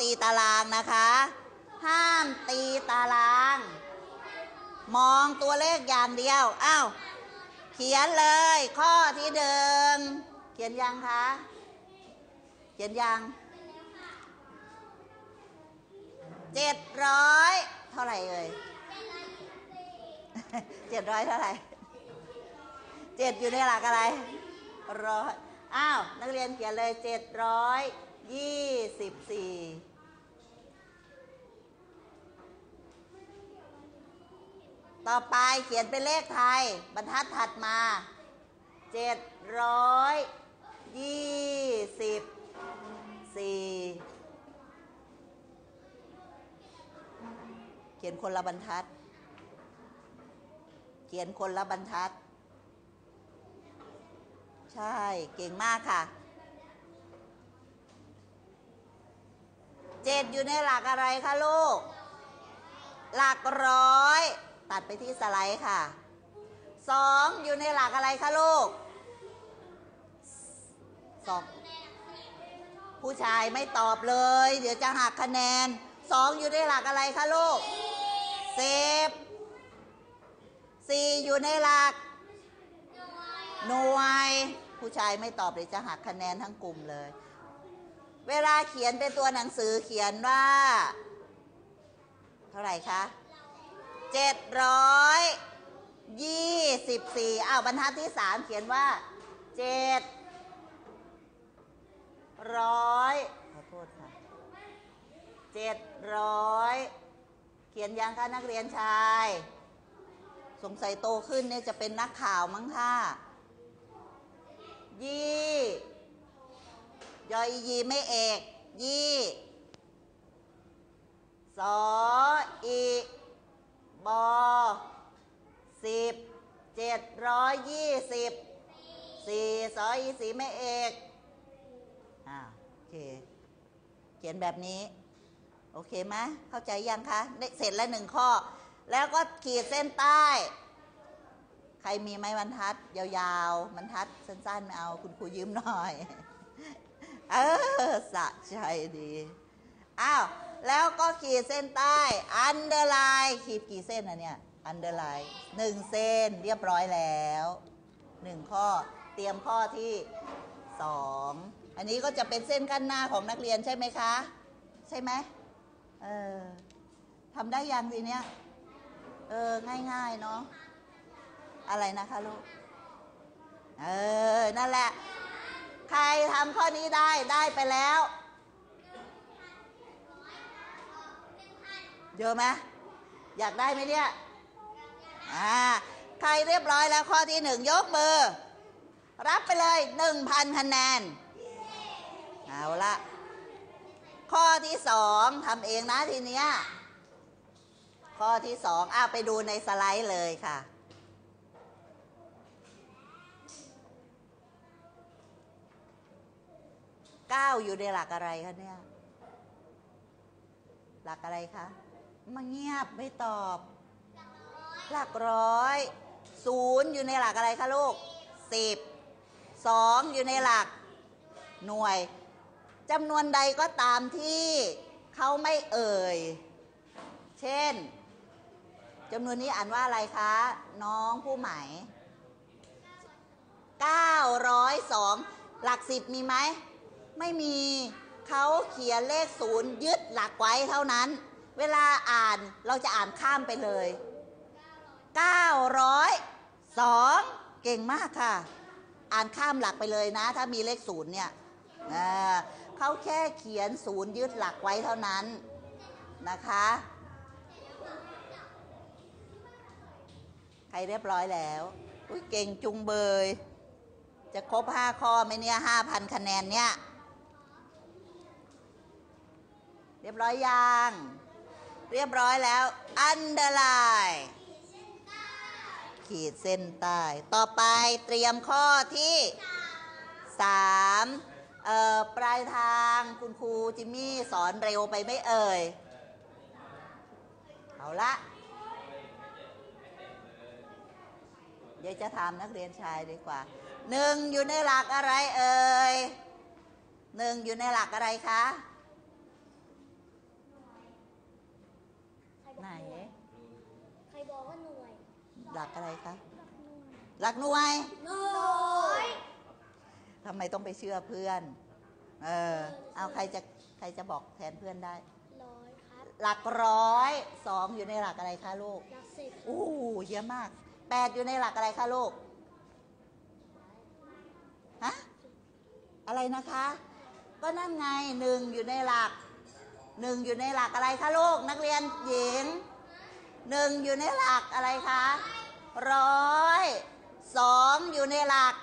ตีตารางนะคะ ห้ามตีตาราง มองตัวเลขอย่างเดียว อ้าว เขียนเลย ข้อที่เดิมเขียนยังคะ เขียนยังเจ็ดร้อยเท่าไหร่เอ่ยเจ็ดร้อยเท่าไหร่เจ็ดอยู่ในหลักอะไรร้อยอ้าว นักเรียนเขียนเลยเจ็ดร้อยยี่สิบสี่ ต่อไปเขียนเป็นเลขไทย บรรทัดถัดมาเจ็ดร้อยยี่สิบสี่เขียนคนละบรรทัด เขียนคนละบรรทัด ใช่เก่งมากค่ะเจ็ดอยู่ในหลักอะไรคะลูก หลักร้อย ตัดไปที่สไลด์ค่ะสองอยู่ในหลักอะไรคะลูกสองผู้ชายไม่ตอบเลย เดี๋ยวจะหักคะแนนสองอยู่ในหลักอะไรคะลูกสิบสี่อยู่ในหลัก หน่วย ผู้ชายไม่ตอบเดี๋ยวจะหักคะแนนทั้งกลุ่มเลย เวลาเขียนเป็นตัวหนังสือเขียนว่า เท่าไหร่คะ เจ็ดร้อยยี่สิบสี่อ้าวบรรทัดที่สามเขียนว่าเจ็ดร้อยขอโทษค่ะเจ็ดร้อยเขียนยังคะนักเรียนชาย สงสัยโตขึ้นเนี่ยจะเป็นนักข่าวมั้งค่ะยี่ยอยีไม่เอก ยี่สออี บสิบเจ็ดร้อยยี่สิบสี่สออีสีไม่เอกอ่าโอเค เขียนแบบนี้ โอเคไหมเข้าใจยังคะได้เสร็จแล้วหนึ่งข้อ แล้วก็ขีดเส้นใต้ ใครมีไม้บรรทัด ยาวๆบรรทัดสั้นๆไม่เอาคุณครูยืมหน่อย เออสะใจดี อ้าว แล้วก็ขีดเส้นใต้อันเดอร์ไลน์ขีดกี่เส้นอะเนี่ยอันเดอร์ไลน์หนึ่งเส้นเรียบร้อยแล้วหนึ่งข้อเตรียมข้อที่สองอันนี้ก็จะเป็นเส้นกั้นหน้าของนักเรียนใช่ไหมคะ ใช่ไหมเออทำได้ยังทีเนี้ยเออง่ายๆเนาะอะไรนะคะลูกเออนั่นแหละ ใครทำข้อนี้ได้ได้ไปแล้ว เยอะไหมอยากได้ไหมเนี่ยอ่าใครเรียบร้อยแล้วข้อที่หนึ่งยกมือ รับไปเลยหนึ่งพันคะแนนเอาละข้อที่สองทำเองนะทีเนี้ยข้อที่สองอ้าไปดูในสไลด์เลยค่ะเก้าอยู่ในหลักอะไรคะเนี่ย หลักอะไรคะ มาเงียบไม่ตอบ หลักร้อย ศูนย์อยู่ในหลักอะไรคะลูกสิบสองอยู่ในหลักหน่วยจำนวนใดก็ตามที่เขาไม่เอ่ย เช่นจำนวนนี้อ่านว่าอะไรคะ น้องผู้ไหม902 หลักสิบมีไหม ไม่มีเขาเขียนเลขศูนย์ยึดหลักไว้เท่านั้น เวลาอ่านเราจะอ่านข้ามไปเลย 902 เก่งมากค่ะ อ่านข้ามหลักไปเลยนะ ถ้ามีเลขศูนย์เนี่ยอ่าเขาแค่เขียนศูนย์ยึดหลักไว้เท่านั้นนะคะ ใครเรียบร้อยแล้วอุ้ยเก่งจุงเบย จะครบห้าข้อไหมเนี่ยห้าพันคะแนนเนี่ย เรียบร้อยยัง เรียบร้อยแล้ว อันเดอร์ไลน์ขีดเส้นใต้ ต่อไปเตรียมข้อที่สามเอ่อ ปลายทางคุณครูจิมมี่สอนเร็วไปไม่เอ่ย เอาละ เดี๋ยวจะถามนักเรียนชายดีกว่า หนึ่งอยู่ในหลักอะไรเอ่ย หนึ่งอยู่ในหลักอะไรคะ หน่วยหลักอะไรคะ หลักหน่วย หน่วยทำไมต้องไปเชื่อเพื่อน เออ เอาใครจะใครจะบอกแทนเพื่อนได้ ร้อยครับ หลักร้อยสองอยู่ในหลักอะไรคะลูก หลักสิบอู้เยอะมากแปดอยู่ในหลักอะไรคะลูก ฮะ อะไรนะคะ ก็นั่นไงหนึ่งอยู่ในหลักหนึ่งอยู่ในหลักอะไรคะลูกนักเรียนหญิง หนึ่งอยู่ในหลักอะไรคะร้อยสองอยู่ในหลัก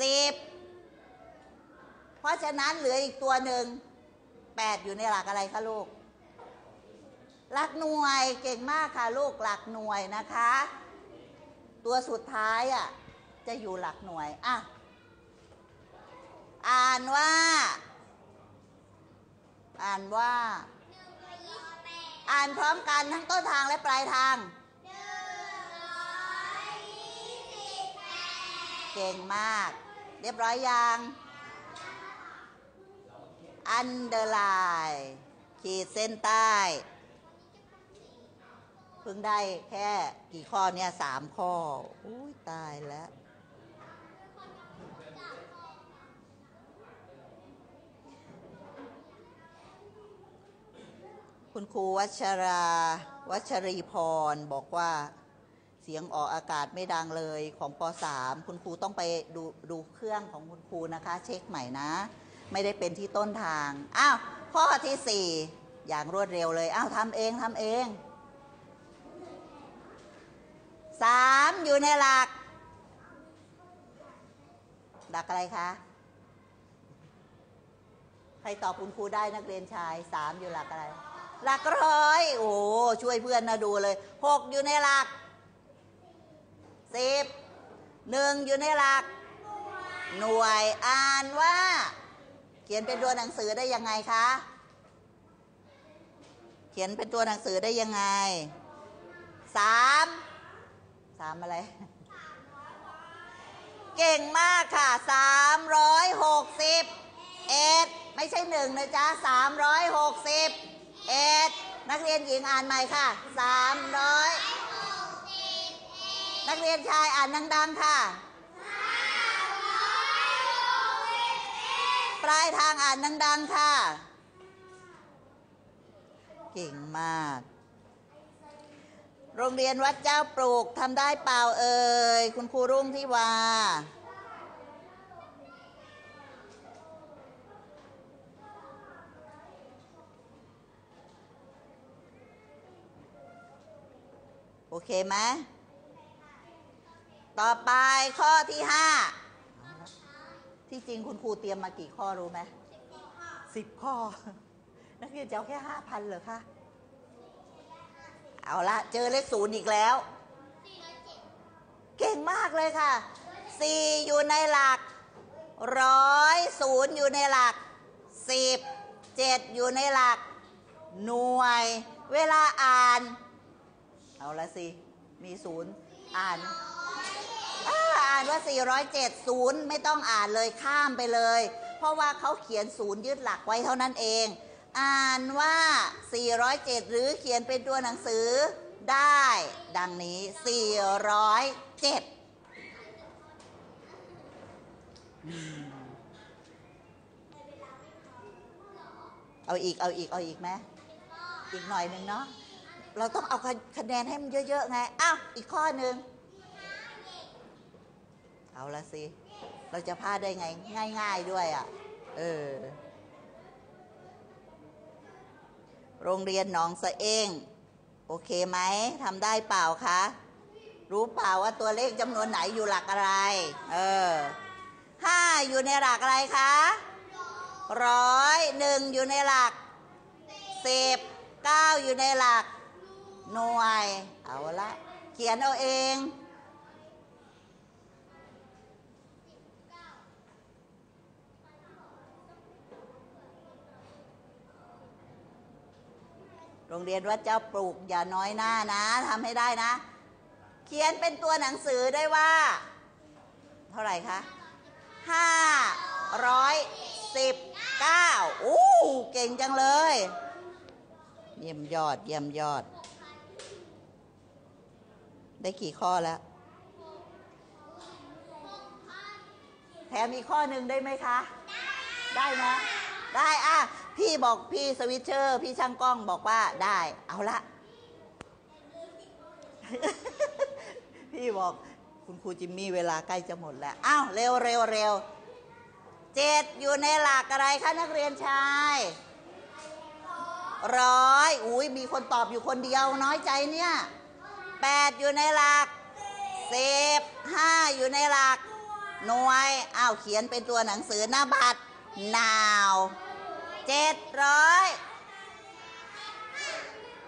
สิบเพราะฉะนั้นเหลืออีกตัวหนึ่งแปดอยู่ในหลักอะไรคะลูก หลักหน่วยเก่งมากค่ะลูกหลักหน่วยนะคะ ตัวสุดท้ายอะจะอยู่หลักหน่วยอะอ่านว่า อ่านว่า อ่านพร้อมกันทั้งต้นทางและปลายทาง เก่งมาก เรียบร้อยยังอันเดอร์ไลน์ขีดเส้นใต้ เพิ่งได้แค่กี่ข้อเนี่ยสามข้อ อุ้ยตายแล้ว คุณครูวัชรา วัชรีพรบอกว่าเสียงออกอากาศไม่ดังเลยของป .3 คุณครูต้องไปดูดูเครื่องของคุณครูนะคะ เช็คใหม่นะ ไม่ได้เป็นที่ต้นทางอ้าวข้อที่ 4 อย่างรวดเร็วเลยอ้าวทำเองทำเองสามอยู่ในหลัก หลักอะไรคะใครตอบคุณครูได้นักเรียนชายสามอยู่หลักอะไร หลักร้อย โอ้ช่วยเพื่อนนะดูเลยหกอยู่ในหลักสิบหนึ่งอยู่ในหลัก หน่วยอ่านว่า เขียนเป็นตัวหนังสือได้ยังไงคะ เขียนเป็นตัวหนังสือได้ยังไงสามสามอะไร เก่งมากค่ะสามร้อยหกสิบเอ็ดไม่ใช่หนึ่งนะจ๊ะสามร้อยหกสิบ เอ็ดนักเรียนหญิงอ่านใหม่ค่ะสามร้อยนักเรียนชายอ่านดังๆค่ะปลายทางอ่านดังๆค่ะ เก่งมาก โรงเรียนวัดเจ้าปลูกทำได้เปล่าเอ่ยคุณครูรุ่งที่วา เคไหมต่อไปข้อที่ห้าที่จริงคุณครูเตรียมมากี่ข้อรู้ไหมสิบข้อ นักเรียนจะเอาแค่ห้าพันเหรอคะ เอาละเจอเลขศูนย์อีกแล้ว เก่งมากเลยค่ะสี่อยู่ในหลักร้อยศูนย์อยู่ในหลักสิบเจ็ดอยู่ในหลัก หน่วย เวลาอ่าน เอาละสิ มีศูนย์อ่านอ่าอ่านว่า 407ศูนย์ไม่ต้องอ่านเลยข้ามไปเลย เพราะว่าเขาเขียนศูนย์ยึดหลักไว้เท่านั้นเอง อ่านว่า 407 หรือเขียนเป็นตัวหนังสือได้ ดังนี้ 407อืมเอาอีก เอาอีก เอาอีกไหมอีกหน่อยหนึ่งเนาะ เราต้องเอาคะแนนให้มันเยอะๆไง อ้าว อีกข้อหนึ่งเอาละสิ เราจะพลาดได้ไง ง่าย ๆด้วยอะ่ะ เออ โรงเรียนหนองสะเองโอเคไหมทำได้เปล่าคะ รู้เปล่าว่าตัวเลขจำนวนไหนอยู่หลักอะไร เออห้าอยู่ในหลักอะไรคะร้อยหนึ่งอยู่ในหลักสิบเก้าอยู่ในหลัก หน่วย เอาละ เขียนเอาเองโรงเรียนวัดเจ้าปลูกอย่าน้อยหน้านะทำให้ได้นะ เขียนเป็นตัวหนังสือได้ว่า เท่าไหร่คะห้าร้อยสิบเก้าอู้เก่งจังเลย เยี่ยมยอด เยี่ยมยอด ได้กี่ข้อแล้ว แถมอีกข้อหนึ่งได้ไหมคะ ได้นะ ได้อะ พี่บอกพี่สวิตเชอร์ พี่ช่างกล้องบอกว่าได้ เอาละ พี่บอกคุณครูจิมมี่เวลาใกล้จะหมดแล้ว อ้าว เร็วเร็วเร็วเจ็ดอยู่ในหลักอะไรคะนักเรียนชายร้อย อุ้ยมีคนตอบอยู่คนเดียวน้อยใจเนี่ย แปดอยู่ในหลักสิบห้าอยู่ในหลัก หน่วย อ้าว เขียนเป็นตัวหนังสือหน้าบัตรนาวเจ็ดร้อย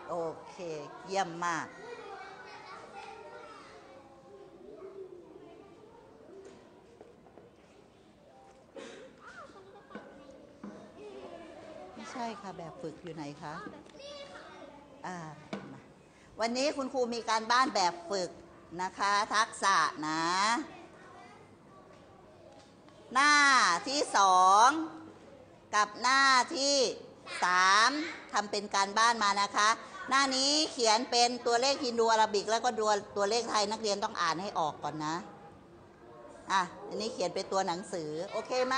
โอเค เยี่ยมมาก ไม่ใช่ค่ะ แบบฝึกอยู่ไหนคะ อ่า วันนี้คุณครูมีการบ้านแบบฝึกนะคะ ทักษะนะ หน้าที่สองกับหน้าที่สามทำเป็นการบ้านมานะคะ หน้านี้เขียนเป็นตัวเลขฮินดูอาราบิก แล้วก็ตัวตัวเลขไทยนักเรียนต้องอ่านให้ออกก่อนนะอะอันนี้เขียนเป็นตัวหนังสือ โอเคไหม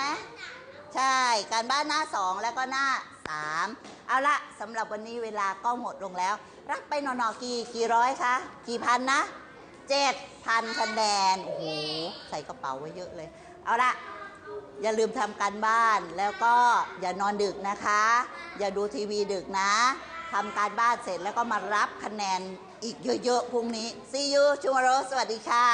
ใช่การบ้านหน้าสองแล้วก็หน้า สามเอาละสำหรับวันนี้เวลาก็หมดลงแล้ว รับไปหนอๆกี่กี่ร้อยคะ กี่พันนะเจ็ดพันคะแนน โอ้โห ใส่กระเป๋าไว้เยอะเลย เอาละอย่าลืมทำการบ้านแล้วก็อย่านอนดึกนะคะ อย่าดูทีวีดึกนะทำการบ้านเสร็จแล้วก็มารับคะแนนอีกเยอะๆพรุ่งนี้ see you tomorrow สวัสดีค่ะ